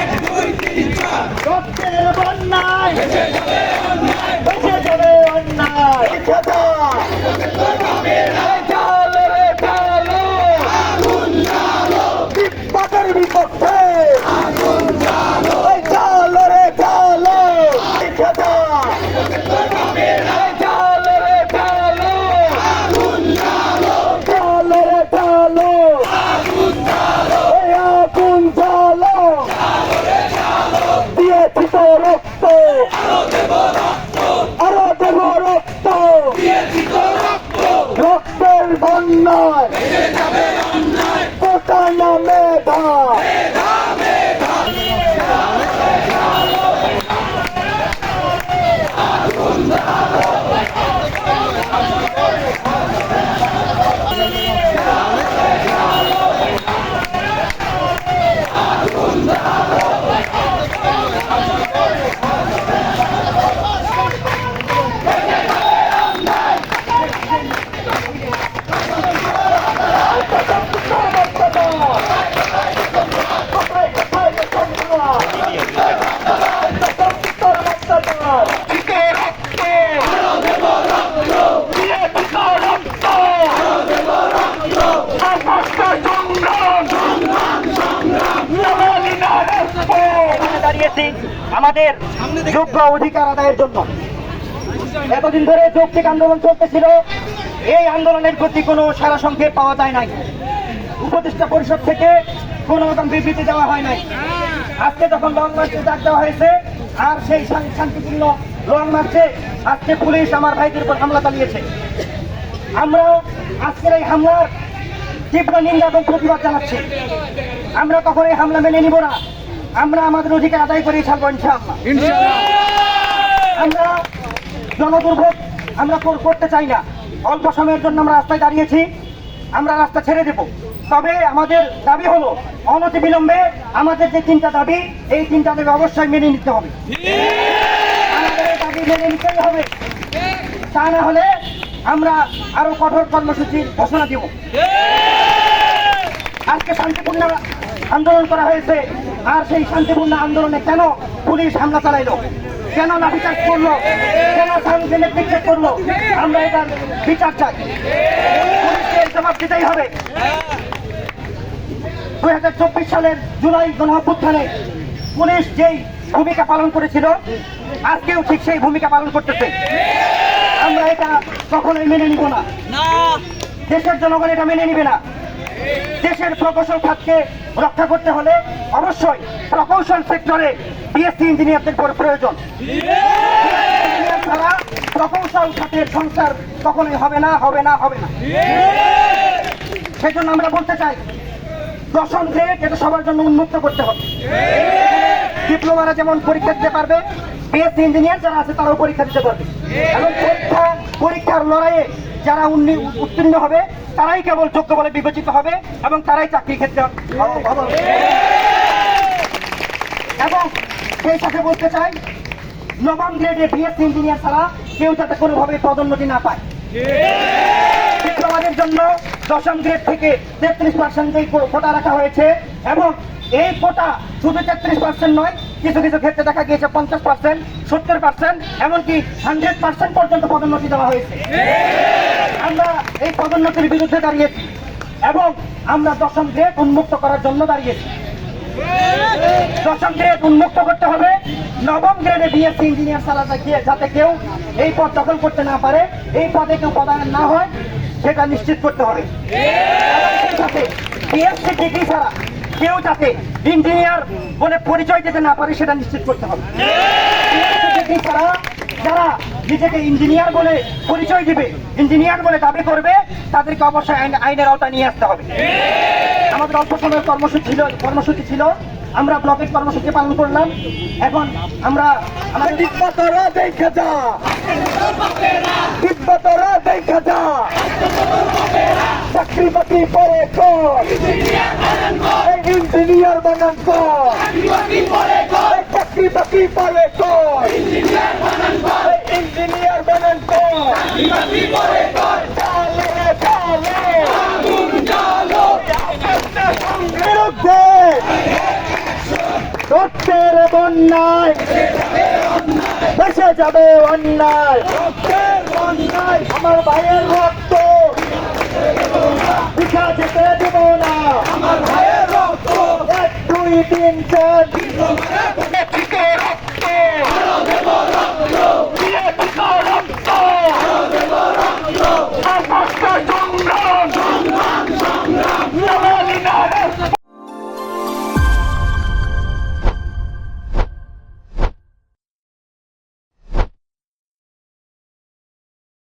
এক দুই তিন চার। রক্তের বন্যায়। দিয়েছি তো রক্ত আরও দেব রক্ত রক্তের বন্যায় কোথায় না মেধা দাঁড়িয়েছি আমাদের যোগ্য অধিকার আদায়ের জন্য। এতদিন ধরে যৌক্তিক আন্দোলন চলতেছিল। এই আন্দোলনের প্রতি কোনো সারা সংক্ষেপ পাওয়া যায় নাই। উপদেষ্টা পরিষদ থেকে কোনো রকম বিবৃতি দেওয়া হয় নাই। আজকে যখন লং মার্চে ডাক দেওয়া হয়েছে আর সেই শান্তিপূর্ণ লং মার্চে আজকে পুলিশ আমার ভাইদের উপর হামলা চালিয়েছে। আমরা আজকের এই হামলার তীব্র নিন্দা এবং প্রতিবাদ জানাচ্ছি। আমরা কখনো এই হামলা মেনে নিব না। আমরা আমাদের অধিকার আদায় করে ছাড়বো ইনশাআল্লাহ। আমরা জনদুর্ভোগ আমরা করতে চাই না। অল্প সময়ের জন্য আমরা রাস্তায় দাঁড়িয়েছি আমরা রাস্তা ছেড়ে দেব। তবে আমাদের দাবি হলো অনতি বিলম্বে আমাদের যে তিনটা দাবি এই তিনটা দাবি অবশ্যই মেনে নিতে হবে। আমাদের এই দাবি মেনে নিতেই হবে। তা না হলে আমরা আরও কঠোর কর্মসূচির ঘোষণা দেব। আজকে শান্তিপূর্ণ আন্দোলন করা হয়েছে। আর সেই শান্তিপূর্ণ আন্দোলনে কেন পুলিশ হামলা চালাইলো? কেন লাঠিচার্জ করল? কেন নিক্ষেপ করল? আমরা এটার বিচার চাই। পুলিশকে জবাব দিতেই হবে। দুই হাজার চব্বিশ সালের জুলাই গণঅভ্যুত্থানে পুলিশ যেই ভূমিকা পালন করেছিল আজকেও ঠিক সেই ভূমিকা পালন করতেছে। আমরা এটা কখনোই মেনে নিব না। দেশের জনগণ এটা মেনে নিবে না। দেশের প্রকৌশল খাতকে রক্ষা করতে হলে অবশ্যই প্রকৌশল সেক্টরে বিএসসি ইঞ্জিনিয়ারদের পর প্রয়োজন। ছাড়া প্রকৌশল খাতের সংস্কার কখনোই হবে না হবে না হবে না। সেজন্য আমরা বলতে চাই, দশম গ্রেড এটা সবার জন্য উন্মুক্ত করতে হবে। ডিপ্লোমারা যেমন পরীক্ষা দিতে পারবে, বিএসসি ইঞ্জিনিয়ার যারা আছে তারাও পরীক্ষা দিতে পারবে। এবং পরীক্ষা পরীক্ষার লড়াইয়ে যারা উন্নি- উত্তীর্ণ হবে, তারাই কেবল যোগ্য বলে বিবেচিত হবে এবং তারাই চাকরি ক্ষেত্রে। এবং সেই সাথে বলতে চাই, নবম গ্রেডে বিএসসি ইঞ্জিনিয়ার ছাড়া কেউ যাতে কোনোভাবে পদোন্নতি না পায় ডিপ্লোমাদের জন্য দশম গ্রেড থেকে তেত্রিশ পার্সেন্ট কোটা রাখা হয়েছে এবং এই কোটা শুধু তেত্রিশ পার্সেন্ট নয়, কিছু কিছু ক্ষেত্রে দেখা গিয়েছে পঞ্চাশ পার্সেন্ট সত্তর পার্সেন্ট এমনকি হান্ড্রেড পার্সেন্ট পর্যন্ত পদোন্নতি দেওয়া হয়েছে। আমরা এই পদোন্নতির বিরুদ্ধে দাঁড়িয়েছি এবং আমরা দশম গ্রেড উন্মুক্ত করার জন্য দাঁড়িয়েছি। দশম গ্রেড উন্মুক্ত করতে হবে। নবম গ্রেডে বিএসসি ইঞ্জিনিয়ার ছাড়া যাতে- যাতে কেউ এই পদ দখল করতে না পারে, এই পদে কেউ পদায়ন না হয়, সেটা নিশ্চিত করতে হবে। বিএসসি ডিগ্রি ছাড়া কেউ যাতে ইঞ্জিনিয়ার বলে পরিচয় দিতে না পারে, সেটা নিশ্চিত করতে হবে। ছাড়া যারা নিজেকে ইঞ্জিনিয়ার বলে পরিচয় দিবে ইঞ্জিনিয়ার বলে দাবি করবে, তাদেরকে অবশ্যই আইনের আওতায় নিয়ে আসতে হবে। আমাদের অল্প সময়ের কর্মসূচি ছিল কর্মসূচি ছিল। আমরা ব্লকের কর্মসূচি পালন করলাম। এখন আমরা আমাদের তোরা তোরা ইঞ্জিনিয়ার বানান কর চাকরি বাকরি পরে কর ইঞ্জিনিয়ার বানান কর চালে রে চালে। বিরুদ্ধে। সত্যের বন্যায়। দেশে যাবে অন্যায়। আমার ভাইয়ের রক্ত। পিছা যেতে দেব না। দুই তিন চার